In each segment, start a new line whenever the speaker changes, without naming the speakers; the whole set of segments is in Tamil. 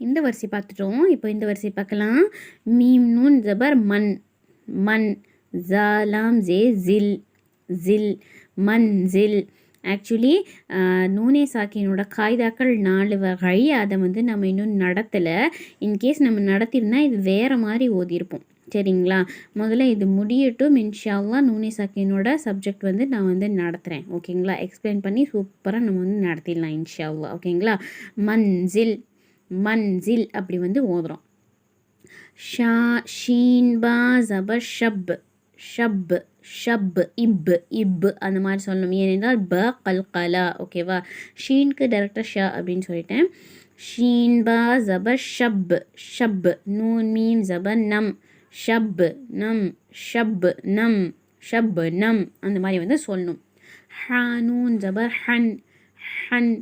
இந்த வரிசை பார்த்துட்டோம். இப்போ இந்த வரிசை பார்க்கலாம். மீம் நூன் ஜபர் மண் மண் ஜாலாம் ஜே ஜில். ஜில். மண் ஜில். ஆக்சுவலி நூனே சாக்கியனோட காய்தாக்கள் நாலு வகை. அதை வந்து நம்ம இன்னும் நடத்தலை. இன்கேஸ் நம்ம நடத்தியிருந்தா இது வேறு மாதிரி ஓதியிருப்போம். சரிங்களா? முதல்ல இது முடியட்டும். இன்ஷால்லா நூனே சாக்கியனோட சப்ஜெக்ட் வந்து நான் வந்து நடத்துகிறேன் ஓகேங்களா எக்ஸ்பிளைன் பண்ணி சூப்பராக நம்ம வந்து நடத்திடலாம் இன்ஷால்லா ஓகேங்களா மன்சில் மன்சில் அப்படி வந்து ஓதுறோம். ஷா ஷீன் பா ஜபர் ஷப் ஷப் ஷப் இப் இப் அந்த மாதிரி சொல்லணும். ஏனென்றால் ப கல்கலா ஓகேவா ஷீனுக்கு டேரக்டாக ஷா அப்படின்னு சொல்லிட்டேன். ஷீன் பா ஜபர் ஷப் ஷப். நூன் மீம் ஜபர் நம். ஷப் நம். ஷப் நம். ஷப் நம். அந்த மாதிரி வந்து சொல்லணும். ஹானூன் ஜபர் ஹன். ஹன்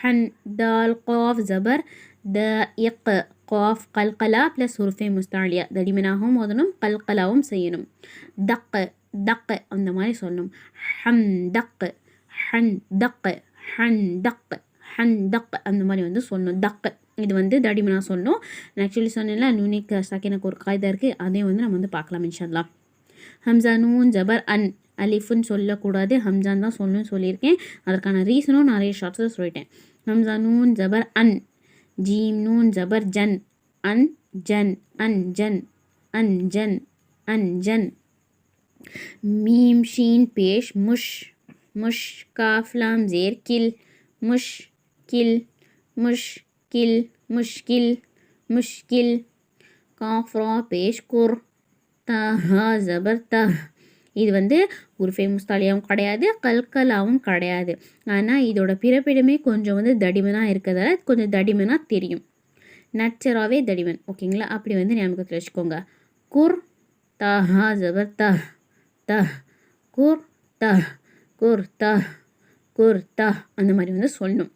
ஹன். தால் காஃப் ஜபர் த இக் காஃப் கல்கலா ப்ளஸ் உருஃபே முஸ்தாலியா தடிமனாகவும் ஓதணும் கல்கலாவும் செய்யணும் தக்கு தக்கு அந்த மாதிரி சொல்லணும் ஹன் தக்கு ஹன் தக்கு ஹன் தக்கு ஹன் தக் அந்த மாதிரி வந்து சொல்லணும் தக்கு இது வந்து தடிமனா சொல்லணும் நான் ஆக்சுவலி சொன்னேன்ல நூனிக் சக்கினுக்கு ஒரு காய்தா இருக்குது அதையும் வந்து நம்ம வந்து பார்க்கலாம் இன்ஷால்லா ஹம்சா நூன் ஜபர் அன் அலிஃபுன்னு சொல்லக்கூடாது ஹம்சான் தான் சொல்லணும்னு சொல்லியிருக்கேன் அதற்கான ரீசனும் நிறைய ஷார்ட்ஸில் சொல்லிட்டேன் ஹம்சா நூன் ஜபர் அன் ஜீம் நூன் ஜபர் ஜன் அன் ஜன் அன் ஜன் அன் ஜன் அன் ஜன் மீம் ஷீன் பேஷ் முஷ் முஷ் காஃப்லாம் ஜேர் கில் முஷ் கில் முஷ் கில் முஷ்கில் முஷ்கில் காஃப்ரா பேஷ் குர் தஹா ஜபர் தஹ் இது வந்து உருஃபே முஸ்தாலியாவும் கிடையாது கல்கலாவும் கிடையாது. ஆனால் இதோட பிறப்பிடமே கொஞ்சம் வந்து தடிமனாக இருக்கிறதால கொஞ்சம் தடிமனாக தெரியும். நச்சராகவே தடிமன். ஓகேங்களா? அப்படி வந்து ஞாபகத்தில் வச்சுக்கோங்க. குர் தஹா ஜபர் த தஹ் குர் த குர் த குர் த அந்த மாதிரி வந்து சொல்லணும்.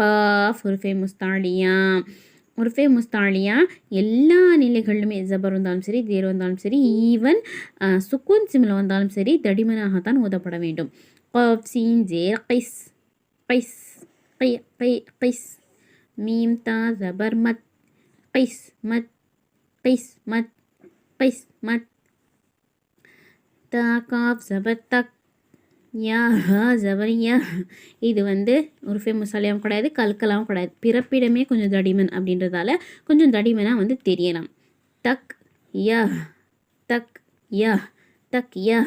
காஃப் உருஃபே முஸ்தாலியா உருஃபே முஸ்தாலியா எல்லா நிலைகளிலுமே ஜபர் வந்தாலும் சரி தேர் வந்தாலும் சரி ஈவன் சுக்கூன் சிமில் வந்தாலும் சரி தடிமனாகத்தான் ஓதப்பட வேண்டும். காஃப் சீன் ஜேர் கைஸ் கைஸ் கை கை கைஸ் மீம் தா ஜபர் மத் கைஸ் மத் கைஸ் மத் கைஸ் மத் தா காஃப் ஜபர் தக் யா ஹா யா இது வந்து உருஃபே முசாலியாவும் கிடையாது கல்கலாவும் கிடையாது. பிறப்பிடமே கொஞ்சம் தடிமன் அப்படின்றதால கொஞ்சம் தடிமனாக வந்து தெரியலாம். தக் யா தக் யா தக் யா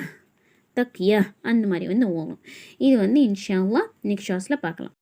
தக் யா அந்த மாதிரி வந்து ஓகும் இது வந்து இன்ஷால்லா நெக்ஸ்ட் ஷாஸில் பார்க்கலாம்.